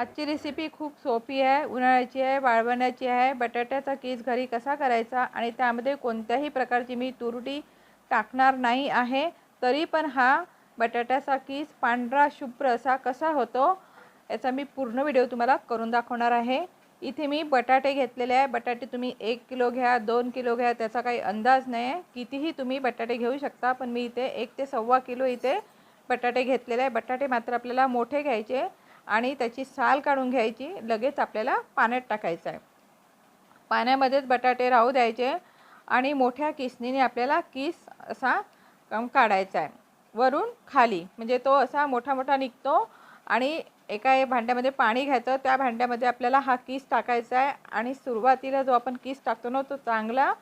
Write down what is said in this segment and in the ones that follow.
आजची रेसिपी खूप सोपी आहे उन्हाळ्याची आहे वाळवण्याची आहे बटाट्याचा केस घरी कसा करायचा आणि त्यामध्ये कोणत्याही प्रकारची मी तुरटी टाकणार नाही आहे तरी पण हा बटाट्याचा कीस पांढरा शुभ्र असा कसा होतो याचा मी पूर्ण व्हिडिओ तुम्हाला करून दाखवणार आहे. इथे मी बटाटे घेतलेले आहे बटाटे तुम्ही एक किलो घ्या दोन किलो घ्या त्याचा काही अंदाज नाही आहे कितीही तुम्ही बटाटे घेऊ शकता पण मी इथे एक ते सव्वा किलो इथे बटाटे घेतलेले आहे. बटाटे मात्र आपल्याला मोठे घ्यायचे आणि त्याची साल काढून घ्यायची. लगेच आपल्याला पाण्यात टाकायचं आहे. पाण्यामध्येच बटाटे राहू द्यायचे आणि मोठ्या किसनीने आपल्याला किस असा काढायचा आहे. वरून खाली म्हणजे तो असा मोठा मोठा निघतो आणि एका भांड्यामध्ये पाणी घ्यायचं. त्या भांड्यामध्ये आपल्याला हा किस टाकायचा आहे आणि सुरुवातीला जो आपण किस टाकतो ना तो चांगला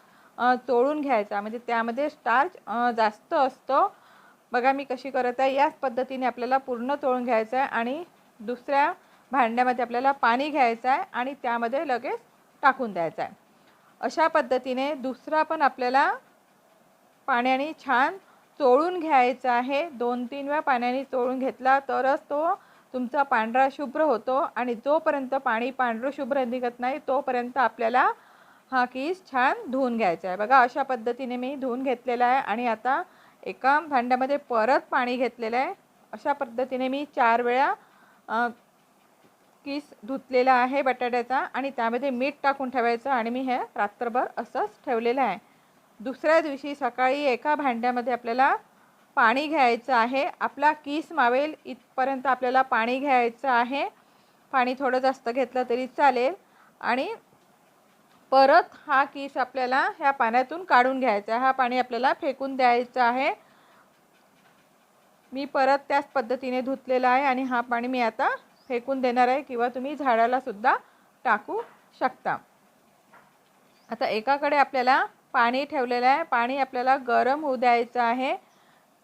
तोडून घ्यायचा. म्हणजे त्यामध्ये स्टार्च जास्त असतो. बघा मी कशी करत आहे. याच पद्धतीने आपल्याला पूर्ण तोळून घ्यायचं आहे आणि दुसऱ्या भांड्यामध्ये आपल्याला पाणी घ्यायचं आहे आणि त्यामध्ये लगेच टाकून द्यायचं आहे. अशा पद्धतीने दुसरा पण आपल्याला पाण्याने छान चोळून घ्यायचा आहे. दोन तीन वेळा पाण्याने चोळून घेतला तरच तो तुमचा पांढरा शुभ्र होतो आणि जोपर्यंत पाणी पांढरं शुभ्र निघत नाही तोपर्यंत आपल्याला हा कीस छान धुवून घ्यायचा आहे. बघा अशा पद्धतीने मी धुवून घेतलेला आहे आणि आता एका भांड्यामध्ये परत पाणी घेतलेलं आहे. अशा पद्धतीने मी चार वेळा किस धुतलेला आहे बटाट्याचा आणि त्यामध्ये मीठ टाकून ठेवायचं आणि मी हे रात्रभर असंच ठेवलेलं आहे. दुसऱ्या दिवशी सकाळी एका भांड्यामध्ये आपल्याला पाणी घ्यायचं आहे. आपला किस मावेल इथपर्यंत आपल्याला पाणी घ्यायचं आहे. पाणी थोडं जास्त घेतलं तरी चालेल. आणि परत हा किस आपल्याला ह्या पाण्यातून काढून घ्यायचा आहे. हा पाणी आपल्याला फेकून द्यायचं आहे. मी परत त्याच पद्धतीने धुतलेला आहे आणि हा पाणी मी आता फेकून देणार आहे किंवा तुम्ही झाडालासुद्धा टाकू शकता. आता एकाकडे आपल्याला पाणी ठेवलेलं आहे. पाणी आपल्याला गरम होऊ द्यायचं आहे.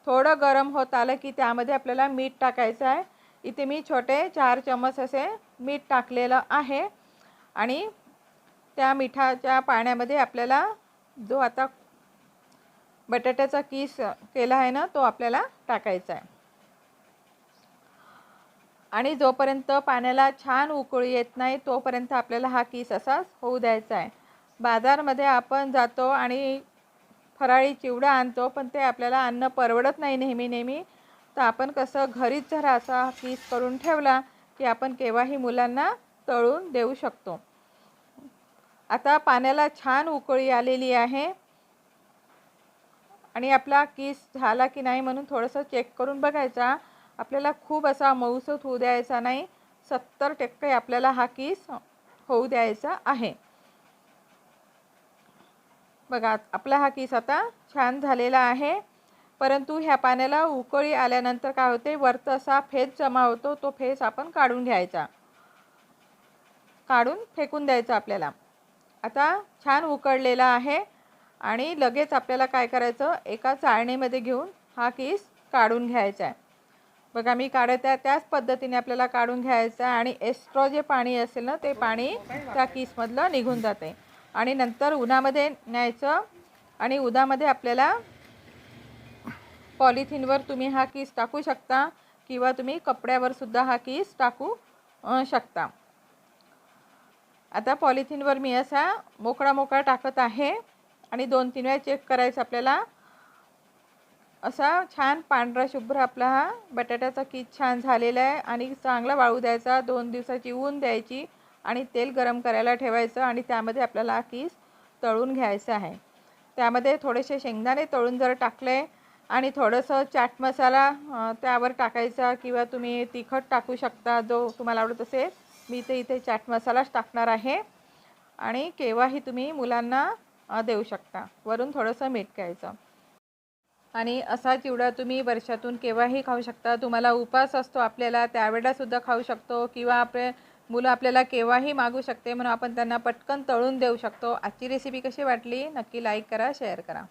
थोडं गरम होत आलं की त्यामध्ये आपल्याला मीठ टाकायचं आहे. इथे मी छोटे चार चमच असे मीठ टाकलेलं आहे. आणि त्या मिठाच्या पाण्यामध्ये आपल्याला जो आता बटाट्याचा किस केला आहे ना तो आपल्याला टाकायचा आहे. आणि जोपर्यंत पाण्याला छान उकळी येत नाही तोपर्यंत आपल्याला हा किस असाच होऊ द्यायचा आहे. बाजारमध्ये आपण जातो आणि फराळी चिवडा आणतो पण ते आपल्याला अन्न परवडत नाही नेहमी नेहमी. तर आपण कसं घरीच जर असा किस करून ठेवला की आपण केव्हाही मुलांना तळून देऊ शकतो. आता पाण्याला छान उकळी आलेली आहे. आणि आपला किस झाला की नाही म्हणून थोडंसं चेक करून बघायचा. आपल्याला खूप असा मऊसूत होऊ द्यायचा नाही. सत्तर टक्के आपल्याला हा किस होऊ द्यायचा आहे. बघा आपला हा किस आता छान झालेला आहे. परंतु ह्या पाण्याला उकळी आल्यानंतर काय होते? वरचा असा फेस जमा होतो तो फेस आपण काढून घ्यायचा. काढून फेकून द्यायचा आपल्याला. आता छान उकळलेला आहे. आणि लगेच आपल्याला काय करायचं? एका चाळणीमध्ये घेऊन हा केस काढून घ्यायचा आहे. बघा मी काढत आहे त्याच पद्धतीने आपल्याला काढून घ्यायचं आहे आणि एस्ट्रॉ जे पाणी असेल ना ते पाणी त्या किसमधलं निघून जाते. आणि नंतर उन्हामध्ये न्यायचं आणि उन्हामध्ये आपल्याला पॉलिथिनवर तुम्ही हा किस टाकू शकता किंवा तुम्ही कपड्यावर सुद्धा हा किस टाकू शकता. आता पॉलिथिनवर मी असा मोकळा मोकळा टाकत आहे. आणि दोन तीन वेळा चेक करायचं आपल्याला. असा छान पांढरा शुभ्र आपला हा बटाट्याचा किस छान झालेला आहे आणि चांगला वाळू द्यायचा दोन दिवसाची ऊन द्यायची आणि तेल गरम करायला ठेवायचं आणि त्यामध्ये आपल्याला किस तळून घ्यायचं आहे. त्यामध्ये थोडेसे शेंगदाणे तळून जर टाकले आणि थोडंसं चाट मसाला त्यावर टाकायचा किंवा तुम्ही तिखट टाकू शकता जो तुम्हाला आवडत असेल. मी ते इथे चाट मसालाच टाकणार आहे. आणि केव्हाही तुम्ही मुलांना देऊ शकता. वरून थोडंसं मीठ घ्यायचं. आणि असा चिवडा तुम्ही वर्षातून केव्हाही खाऊ शकता. तुम्हाला उपास असतो आपल्याला त्यावेळेलासुद्धा खाऊ शकतो किंवा आपले मुलं आपल्याला केव्हाही मागू शकते म्हणून आपण त्यांना पटकन तळून देऊ शकतो. आजची रेसिपी कशी वाटली? नक्की लाईक करा शेअर करा.